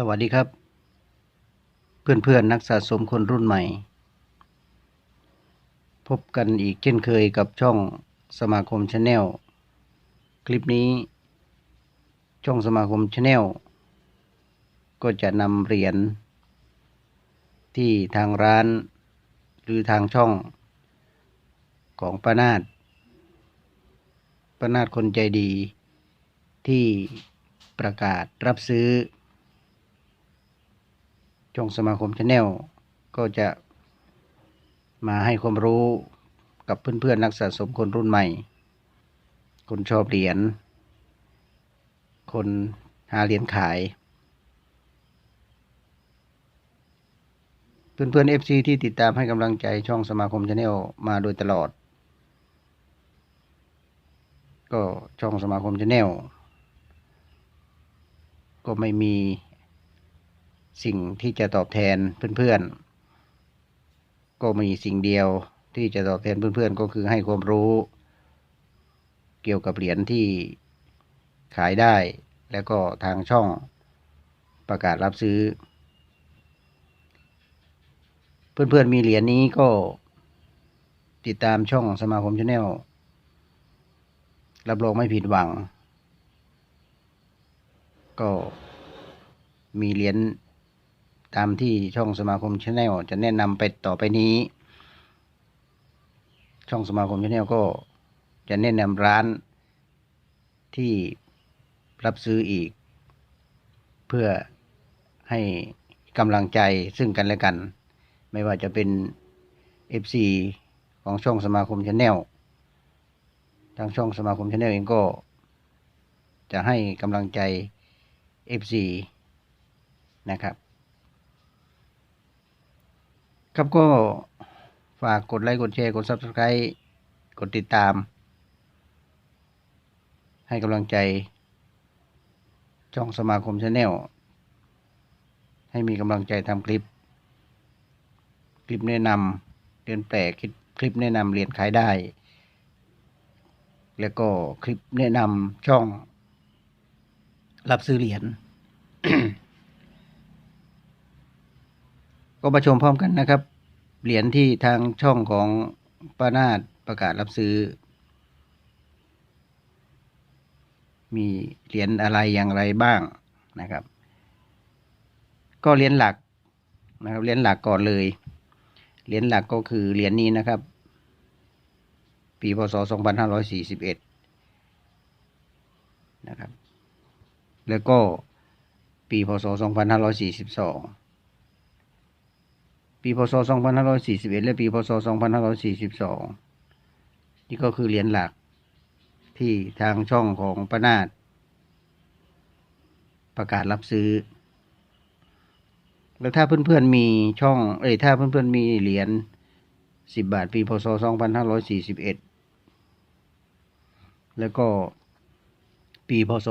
สวัสดีครับ เพื่อนๆนักสะสมคนรุ่นใหม่ พบกันอีกเช่นเคยกับช่องสมาคมชาแนลคลิปนี้ ช่องสมาคมชาแนลก็จะนำเหรียญที่ทางร้าน หรือทางช่องของป้านาดป้านาดคนใจดีที่ประกาศรับซื้อ ช่องสมาคมชาแนลก็จะมาให้ความรู้กับเพื่อนๆนักสะสมคนรุ่นใหม่ คนชอบเหรียญ คนหาเหรียญขาย เพื่อนๆ FC ที่ติดตามให้กำลังใจช่องสมาคมชาแนลมาโดยตลอด ก็ช่องสมาคมชาแนลก็ไม่มี สิ่งที่จะตอบแทนเพื่อนๆ ก็มีสิ่งเดียวที่จะตอบแทนเพื่อนๆ ก็คือให้ความรู้ เกี่ยวกับเหรียญที่ขายได้ แล้วก็ทางช่องประกาศรับซื้อ เพื่อนๆมีเหรียญนี้ก็ติดตามช่องสมาคมชาแนลรับรองไม่ผิดหวัง ก็มีเหรียญ ตามที่ช่องสมาคมชาแนลจะแนะนำไปต่อไปนี้ ช่องสมาคมชาแนลก็จะแนะนำร้านที่รับซื้ออีก เพื่อให้กำลังใจซึ่งกันและกัน ไม่ว่าจะเป็น FC ของช่องสมาคมชาแนลทางช่องสมาคมชาแนลเองก็ จะให้กำลังใจ FC นะครับ ครับก็ฝากกดไลค์ กดแชร์ กด Subscribe กดติดตาม ให้กำลังใจช่องสมาคมชาแนลให้มีกำลังใจทำคลิป คลิปแนะนำเรียนแปลกคลิปคลิปแนะนำเรียนขายได้ แล้วก็คลิปแนะนำช่องรับซื้อเหรียญ ก็มาชมพร้อมกันนะครับ เหรียญที่ทางช่องของป้านาดประกาศรับซื้อ มีเหรียญอะไรอย่างไรบ้างนะครับ ก็เหรียญหลักนะครับเหรียญหลักก่อนเลยเหรียญหลักก็คือเหรียญนี้นะครับ ปีพศ 2541 นะครับ แล้วก็ปีพศ 2542 ปีพศ 2541 และปีพศ 2542 นี่ก็คือเหรียญหลักที่ทางช่องของประนาดประกาศรับซื้อ แล้วถ้าเพื่อนๆมีช่อง เอ้ยถ้าเพื่อนๆมีเหรียญ10 บาทปีพศ 2541 แล้วก็ปีพศ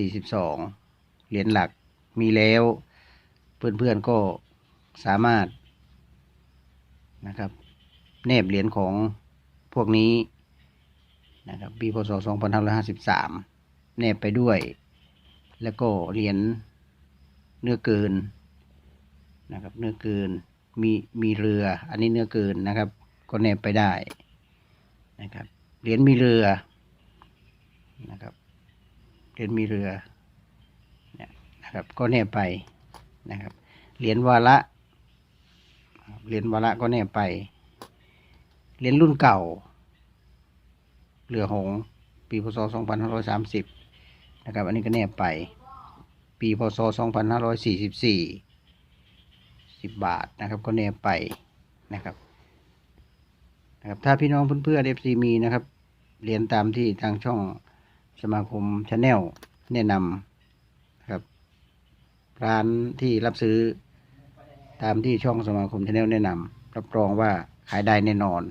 2542 เหรียญหลักมีแล้ว เพื่อนๆก็สามารถ นะครับแนบเหรียญของพวกนี้นะครับปีพศ 2553 แนบไปด้วย แล้วก็เหรียญเนื้อเกินนะครับเนื้อเกินมีมีเรือ อันนี้เนื้อเกินนะครับ ก็แนบไปได้นะครับเหรียญมีเรือนะครับเหรียญมีเรือเนี่ยนะครับก็แนบไปนะครับเหรียญวาระ เหรียญวาระก็แนบไป เหรียญรุ่นเก่าเรือหง ปีพศ 2530 นะครับ อันนี้ก็แนบไป ปีพศ 2544 10 บาทนะครับ ก็แนบไปนะครับ นะครับ ถ้าพี่น้องเพื่อนๆ FC มีนะครับเรียนตามที่ทางช่องสมาคมชาแนลแนะนำนะครับ ร้านที่รับซื้อ ตามที่ช่องสมาคมชาแนลแนะนำรับรองว่าขายได้แน่นอน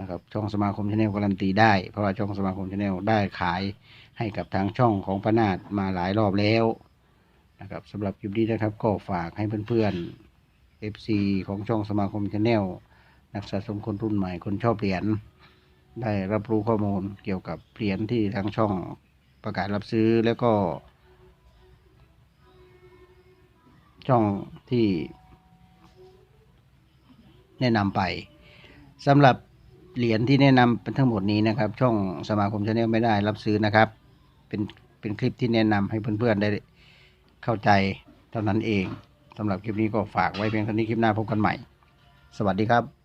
นะครับช่องสมาคมชาแนลการันตีได้ เพราะว่าช่องสมาคมชาแนลได้ขายให้กับทางช่องของปนาดมาหลายรอบแล้วนะครับสำหรับคลิปนี้นะครับก็ฝากให้เพื่อนๆ FC ของช่องสมาคมชาแนลนักสะสมคนรุ่นใหม่คนชอบเหรียญได้รับรู้ข้อมูลเกี่ยวกับเหรียญที่ทางช่องประกาศรับซื้อแล้วก็ ช่องที่ แนะนำไปสำหรับเหรียญที่แนะนำเป็นทั้งหมดนี้นะครับ ช่องสมาคมชาแนลไม่ได้รับซื้อนะครับ เป็นเป็นคลิปที่แนะนำให้เพื่อนๆได้เข้าใจเท่านั้นเองสำหรับคลิปนี้ก็ฝากไว้เพียงเท่านี้คลิปหน้าพบกันใหม่ สวัสดีครับ